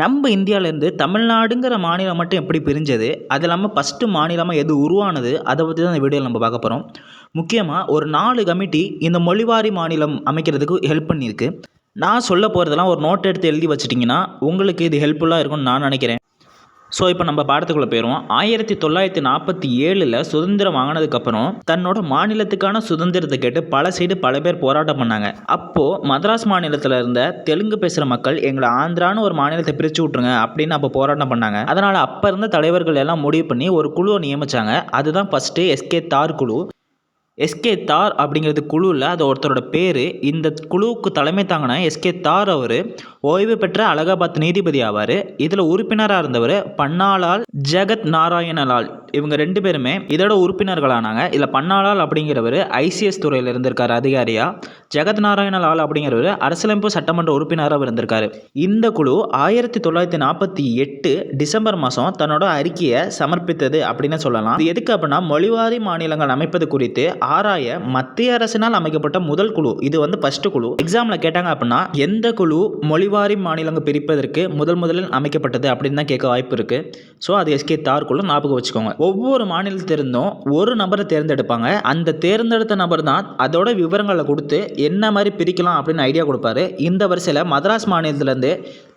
நம்ம இந்தியாவிலேருந்து தமிழ்நாடுங்கிற மாநிலம் மட்டும் எப்படி பிரிஞ்சது? அது இல்லாமல் ஃபஸ்ட்டு மாநிலமாக எது உருவானது? அதை பற்றி தான் இந்த வீடியோவில் நம்ம பார்க்க போகிறோம் முக்கியமாக ஒரு நாலு கமிட்டி இந்த மொழிவாரி மாநிலம் அமைக்கிறதுக்கு ஹெல்ப் பண்ணியிருக்கு. நான் சொல்ல போகிறதெல்லாம் ஒரு நோட் எடுத்து எழுதி வச்சிட்டிங்கன்னா உங்களுக்கு இது ஹெல்ப்ஃபுல்லாக இருக்கும்னு நான் நினைக்கிறேன். ஸோ இப்போ நம்ம பாடத்துக்குள்ளே போயிடுவோம் ஆயிரத்தி தொள்ளாயிரத்தி நாற்பத்தி ஏழில் சுதந்திரம் வாங்கினதுக்கப்புறம் தன்னோட மாநிலத்துக்கான சுதந்திரத்தை கேட்டு பல சைடு பல பேர் போராட்டம் பண்ணாங்க. அப்போது மദ്രാஸ் மாநிலத்தில் இருந்த தெலுங்கு பேசுகிற மக்கள் எங்களை ஆந்திரான்னு ஒரு மாநிலத்தை பிரித்து விட்ருங்க அப்படின்னு அப்போ போராட்டம் பண்ணாங்க. அதனால் அப்போ இருந்த தலைவர்கள் எல்லாம் முடிவு பண்ணி ஒரு குழுவை நியமித்தாங்க அதுதான் ஃபஸ்ட்டு எஸ்கே தார் குழு. எஸ்கே தார் அப்படிங்கிறது குழுவில் அது ஒருத்தரோட பேர். இந்த குழுவுக்கு தலைமை தாங்கின எஸ்கே தார் அவர் ஓய்வு பெற்ற அலகாபாத் நீதிபதி ஆவார். இதில் உறுப்பினராக இருந்தவர் பன்னாலால் ஜெகத் நாராயணலால். இவங்க ரெண்டு பேருமே இதோட உறுப்பினர்களானாங்க. இதில் பன்னாலால் அப்படிங்கிறவர் ஐசிஎஸ் துறையில் இருந்திருக்கார் அதிகாரியாக ஜெகத் நாராயணலால் அப்படிங்கிறவர் அரசியலமைப்பு சட்டமன்ற உறுப்பினராக இருந்திருக்காரு. இந்த குழு ஆயிரத்தி தொள்ளாயிரத்தி நாற்பத்தி எட்டு டிசம்பர் மாதம் தன்னோட அறிக்கையை சமர்ப்பித்தது அப்படின்னு சொல்லலாம். இது எதுக்கு அப்படின்னா மொழிவாரி மாநிலங்கள் அமைப்பது குறித்து ஆராய மத்திய அரசினால் அமைக்கப்பட்ட முதல் குழு. இது வந்து ஃபர்ஸ்ட் குழு. எக்ஸாமில் கேட்டாங்க அப்படின்னா எந்த குழு மொழிவாரி மாநிலங்கள் பிரிப்பதற்கு முதல் முதலில் அமைக்கப்பட்டது அப்படின்னு தான் கேட்க வாய்ப்பு இருக்குது ஸோ அது எஸ்கே தார் ஞாபகம் வச்சுக்கோங்க. ஒவ்வொரு மாநிலத்திலிருந்தும் ஒரு நபரை தேர்ந்தெடுப்பாங்க. அந்த தேர்ந்தெடுத்த நபர் தான் அதோட விவரங்களை கொடுத்து என்ன மாதிரி பிரிக்கலாம் அப்படின்னு ஐடியா கொடுப்பாரு. இந்த வரிசையில் மதராஸ் மாநிலத்திலேருந்து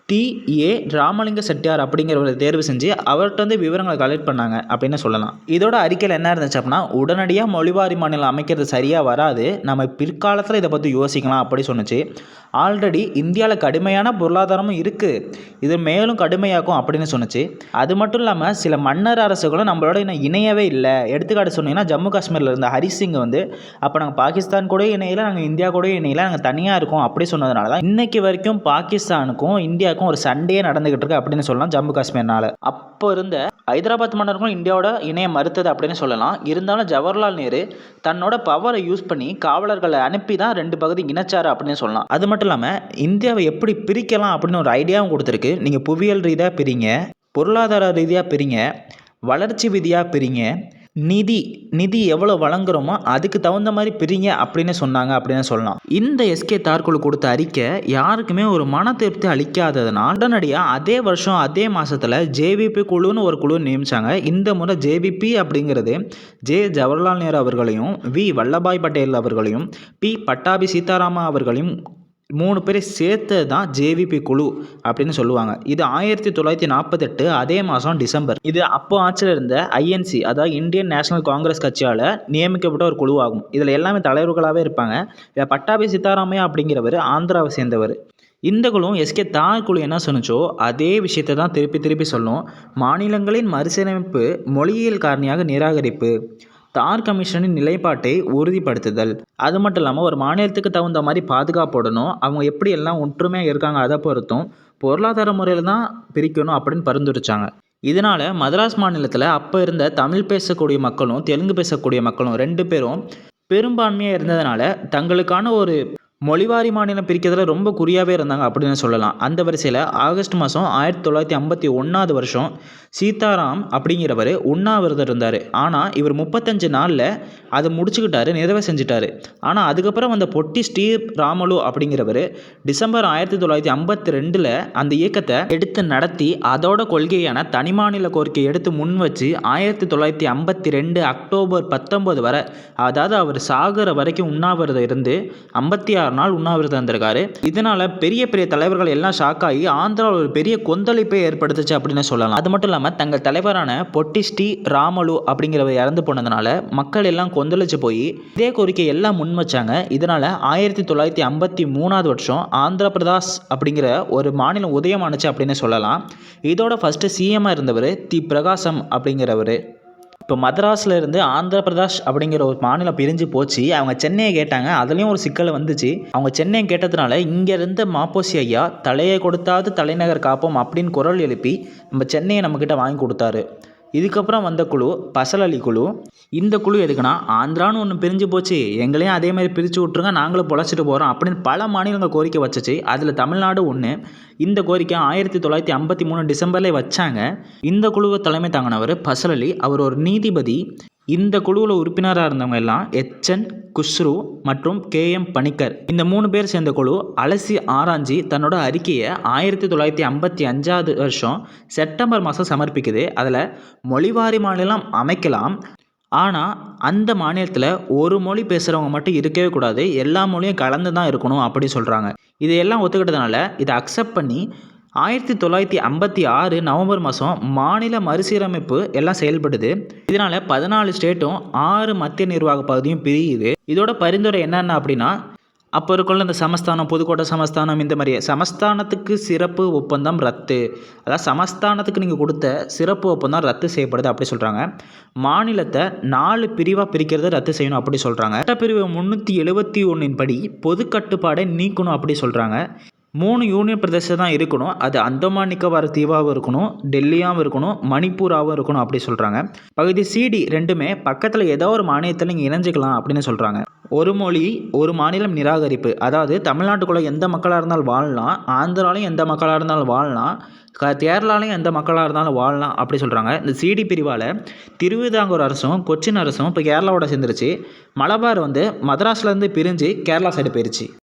டி ஏ ராமலிங்க செட்டியார் அப்படிங்கிறவரை தேர்வு செஞ்சு அவர்கிட்ட வந்து விவரங்களை கலெக்ட் பண்ணாங்க அப்படின்னு சொல்லலாம். இதோட அறிக்கையில் என்ன இருந்துச்சு அப்படின்னா உடனடியாக மொழிவாரி மாநிலம் அமைக்கிறது சரியாக வராது நம்ம பிற்காலத்தில் இதை பற்றி யோசிக்கலாம் அப்படி சொன்னுச்சு. ஆல்ரெடி இந்தியாவில் கடுமையான பொருளாதாரமும் இருக்குது இது மேலும் கடுமையாக்கும் அப்படின்னு சொன்னுச்சு. அது மட்டும் இல்லாமல் சில மன்னர் அரசுகளும் நம்மளோட இன்னும் இணையவே இல்லை. எடுத்துக்காட்டு சொன்னீங்கன்னா ஜம்மு காஷ்மீரில் இருந்த ஹரிசிங் வந்து அப்போ நாங்கள் பாகிஸ்தான் கூட இணையில நாங்கள் இந்தியா கூட இணையில நாங்கள் தனியாக இருக்கோம் அப்படி சொன்னதுனால தான் இன்னைக்கு வரைக்கும் பாகிஸ்தானுக்கும் இந்தியாவுக்கும் ஒரு சண்டையே நடந்துகிட்டு இருக்கு அப்படின்னு சொல்லலாம் ஜம்மு காஷ்மீர்னால. அப்போ இருந்த ஹைதராபாத் மன்னர்களும் இந்தியாவோட இணைய மறுத்தது அப்படின்னு சொல்லலாம். இருந்தாலும் ஜவஹர்லால் நேரு தன்னோட பவரை யூஸ் பண்ணி காவலர்களை அனுப்பி தான் ரெண்டு பகுதி இணைச்சார் அப்படின்னு சொல்லலாம். அது மட்டும் இல்லாமல் இந்தியாவை எப்படி பிரிக்கலாம் அப்படின்னு ஒரு ஐடியாவும் கொடுத்துருக்கு. நீங்கள் புவியியல் ரீதியாக பிரிங்க பொருளாதார ரீதியாக பிரிங்க வளர்ச்சி விதியாக பிரிங்க நிதி நிதி எவ்வளோ வழங்குறோமோ அதுக்கு தகுந்த மாதிரி பிரிங்க அப்படின்னு சொன்னாங்க அப்படின்னு சொல்லலாம். இந்த எஸ்கே தார்குழு கொடுத்த அறிக்கை யாருக்குமே ஒரு மன திருப்தி அளிக்காததுனால் உடனடியாக அதே வருஷம் அதே மாதத்தில் ஜேவிபி குழுன்னு ஒரு குழு நியமிச்சாங்க. இந்த முறை ஜேவிபி அப்படிங்கிறது ஜே ஜவஹர்லால் நேரு அவர்களையும் வி வல்லபாய் பட்டேல் அவர்களையும் பி பட்டாபி சீதாராமா அவர்களையும் மூணு பேரை சேர்த்து தான் ஜேவிபி குழு அப்படின்னு சொல்லுவாங்க. இது ஆயிரத்தி தொள்ளாயிரத்தி நாற்பத்தெட்டு அதே மாதம் டிசம்பர். இது அப்போ ஆட்சியில் இருந்த ஐஎன்சி அதாவது இந்தியன் நேஷனல் காங்கிரஸ் கட்சியால் நியமிக்கப்பட்ட ஒரு குழுவாகும். இதில் எல்லாமே தலைவர்களாகவே இருப்பாங்க. இதில் பட்டாபி சித்தாராமையா அப்படிங்கிறவர் ஆந்திராவை சேர்ந்தவர். இந்த குழுவும் எஸ்கே தார் குழு என்ன சொன்னுச்சோ அதே விஷயத்தை தான் திருப்பி திருப்பி சொல்லும். மாநிலங்களின் மறுசீரமைப்பு மொழியியல் காரணியாக நிராகரிப்பு. தார் கமிஷனின் நிலைப்பாட்டை உறுதிப்படுத்துதல். அது மட்டும் இல்லாமல் ஒரு மாநிலத்துக்கு தகுந்த மாதிரி பாதுகாப்போடணும். அவங்க எப்படி எல்லாம் ஒற்றுமையாக இருக்காங்க அதை பொறுத்தும் பொருளாதார முறையில் தான் பிரிக்கணும் அப்படின்னு பரிந்துரைச்சாங்க. இதனால் மதராஸ் மாநிலத்தில் அப்போ இருந்த தமிழ் பேசக்கூடிய மக்களும் தெலுங்கு பேசக்கூடிய மக்களும் ரெண்டு பேரும் பெரும்பான்மையாக இருந்ததுனால தங்களுக்கான ஒரு மொழிவாரி மாநிலம் பிரிக்கிறதுல ரொம்ப குறியாகவே இருந்தாங்க அப்படின்னு சொல்லலாம். அந்த வரிசையில் ஆகஸ்ட் மாதம் ஆயிரத்தி தொள்ளாயிரத்தி ஐம்பத்தி ஒன்றாவது வருஷம் சீதாராம் அப்படிங்கிறவர் உண்ணாவிரதம் இருந்தார். ஆனால் இவர் முப்பத்தஞ்சு நாளில் அதை முடிச்சுக்கிட்டாரு நிறைவு செஞ்சுட்டாரு. ஆனால் அதுக்கப்புறம் வந்த பொட்டி ஸ்ரீ ராமலு அப்படிங்கிறவர் டிசம்பர் ஆயிரத்தி தொள்ளாயிரத்தி ஐம்பத்தி ரெண்டில் அந்த இயக்கத்தை எடுத்து நடத்தி அதோட கொள்கையான தனிமாநில கோரிக்கை எடுத்து முன் வச்சு ஆயிரத்தி தொள்ளாயிரத்தி ஐம்பத்தி ரெண்டு அக்டோபர் பத்தொம்போது வரை அதாவது அவர் சாகிற வரைக்கும் உண்ணாவிரதம் இருந்து ஐம்பத்தி ஆறு நாள் உண்ணாவிரதம் இருந்திருக்காரு. இதனால பெரிய பெரிய தலைவர்கள் எல்லாம் ஷாக் ஆகி ஆந்திராவில் ஒரு பெரிய கொந்தளிப்பை ஏற்படுத்துச்சு அப்படின்னு சொல்லலாம். அது மட்டும் இல்லாமல் தங்கள் தலைவரான பொட்டிஸ்டி ராமலு அப்படிங்கிறவர் இறந்து போனதுனால மக்கள் எல்லாம் கொந்தளிச்சு போய் இதே கோரிக்கை எல்லாம் முன் வச்சாங்க. இதனால் ஆயிரத்தி தொள்ளாயிரத்தி ஐம்பத்தி மூணாவது வருஷம் ஆந்திர பிரதாஷ் அப்படிங்கிற ஒரு மாநிலம் உதயமானுச்சு அப்படின்னு சொல்லலாம். இதோட ஃபஸ்ட்டு சிஎம்மாக இருந்தவர் தி பிரகாசம் அப்படிங்கிறவர். இப்போ மதராஸில் இருந்து ஆந்திர பிரதேஷ் அப்படிங்கிற ஒரு மாநிலம் பிரிஞ்சு போச்சு. அவங்க சென்னையை கேட்டாங்க. அதுலேயும் ஒரு சிக்கல் வந்துச்சு. அவங்க சென்னையை கேட்டதுனால இங்கேருந்து மாப்போசி ஐயா தலையை கொடுத்தாவது தலைநகர் காப்போம் அப்படின்னு குரல் எழுப்பி நம்ம சென்னையை நம்மக்கிட்ட வாங்கி கொடுத்தாரு. இதுக்கப்புறம் வந்த குழு பசல் அலி குழு. இந்த குழு எதுக்குன்னா ஆந்திரான்னு ஒன்று பிரிஞ்சு போச்சு. எங்களையும் அதே மாதிரி பிரித்து விட்ருங்க நாங்களும் பொழைச்சிட்டு போகிறோம் அப்படின்னு பல மாநிலங்கள் கோரிக்கை வச்சுச்சு. அதில் தமிழ்நாடு ஒன்று இந்த கோரிக்கை ஆயிரத்தி தொள்ளாயிரத்தி ஐம்பத்தி மூணு டிசம்பரில் வச்சாங்க. இந்த குழுவை தலைமை தாங்கினவர் பசல் அலி அவர் ஒரு நீதிபதி. இந்த குழுவில் உறுப்பினராக இருந்தவங்க எல்லாம் எச்என் குஷ்ரு மற்றும் கேஎம் பணிக்கர். இந்த மூணு பேர் சேர்ந்த குழு அலசி ஆராய்ஞ்சி தன்னோட அறிக்கையை ஆயிரத்தி தொள்ளாயிரத்தி ஐம்பத்தி அஞ்சாவது வருஷம் செப்டம்பர் மாதம் சமர்ப்பிக்குது. அதில் மொழிவாரி மாநிலம் அமைக்கலாம். ஆனால் அந்த மாநிலத்தில் ஒரு மொழி பேசுகிறவங்க மட்டும் இருக்கவே கூடாது. எல்லா மொழியும் கலந்து தான் இருக்கணும் அப்படி சொல்கிறாங்க இதையெல்லாம் ஒத்துக்கிட்டதுனால இதை அக்செப்ட் பண்ணி ஆயிரத்தி தொள்ளாயிரத்தி ஐம்பத்தி ஆறு நவம்பர் மாதம் மாநில மறுசீரமைப்பு எல்லாம் செயல்படுது. இதனால் பதினாலு ஸ்டேட்டும் ஆறு மத்திய நிர்வாக பகுதியும் பிரியுது. இதோட பரிந்துரை என்னென்ன அப்படின்னா அப்போ இருக்குள்ள இந்த சமஸ்தானம் புதுக்கோட்டை சமஸ்தானம் இந்த மாதிரி. சமஸ்தானத்துக்கு சிறப்பு ஒப்பந்தம் ரத்து. அதாவது சமஸ்தானத்துக்கு நீங்கள் கொடுத்த சிறப்பு ஒப்பந்தம் ரத்து செய்யப்படுது அப்படி சொல்கிறாங்க மாநிலத்தை நாலு பிரிவாக பிரிக்கிறத ரத்து செய்யணும் அப்படி சொல்கிறாங்க சட்டப்பிரிவு முந்நூற்றி எழுபத்தி ஒன்றின் படி பொது கட்டுப்பாடை நீக்கணும் அப்படி சொல்கிறாங்க மூணு யூனியன் பிரதேசம் தான் இருக்கணும். அது அந்தமான் நிக்கோபார் தீவாகவும் இருக்கணும் டெல்லியாகவும் இருக்கணும் மணிப்பூராகவும் இருக்கணும் அப்படி சொல்கிறாங்க பகுதி சிடி ரெண்டுமே பக்கத்தில் ஏதோ ஒரு மாநிலத்தில் நீங்கள் இணைஞ்சிக்கலாம் அப்படின்னு சொல்கிறாங்க ஒரு மொழி ஒரு மாநிலம் நிராகரிப்பு. அதாவது தமிழ்நாட்டுக்குள்ளே எந்த மக்களாக இருந்தாலும் வாழலாம் ஆந்திராலையும் எந்த மக்களாக இருந்தாலும் வாழலாம் க கேரளாலையும் எந்த மக்களாக இருந்தாலும் வாழலாம் அப்படி சொல்கிறாங்க இந்த சிடி பிரிவால் திருவிதாங்கூர் அரசும் கொச்சின் அரசும் இப்போ கேரளாவோட சேர்ந்துருச்சு. மலபார் வந்து மதராஸ்லேருந்து பிரிஞ்சு கேரளா சைடு போயிருச்சு.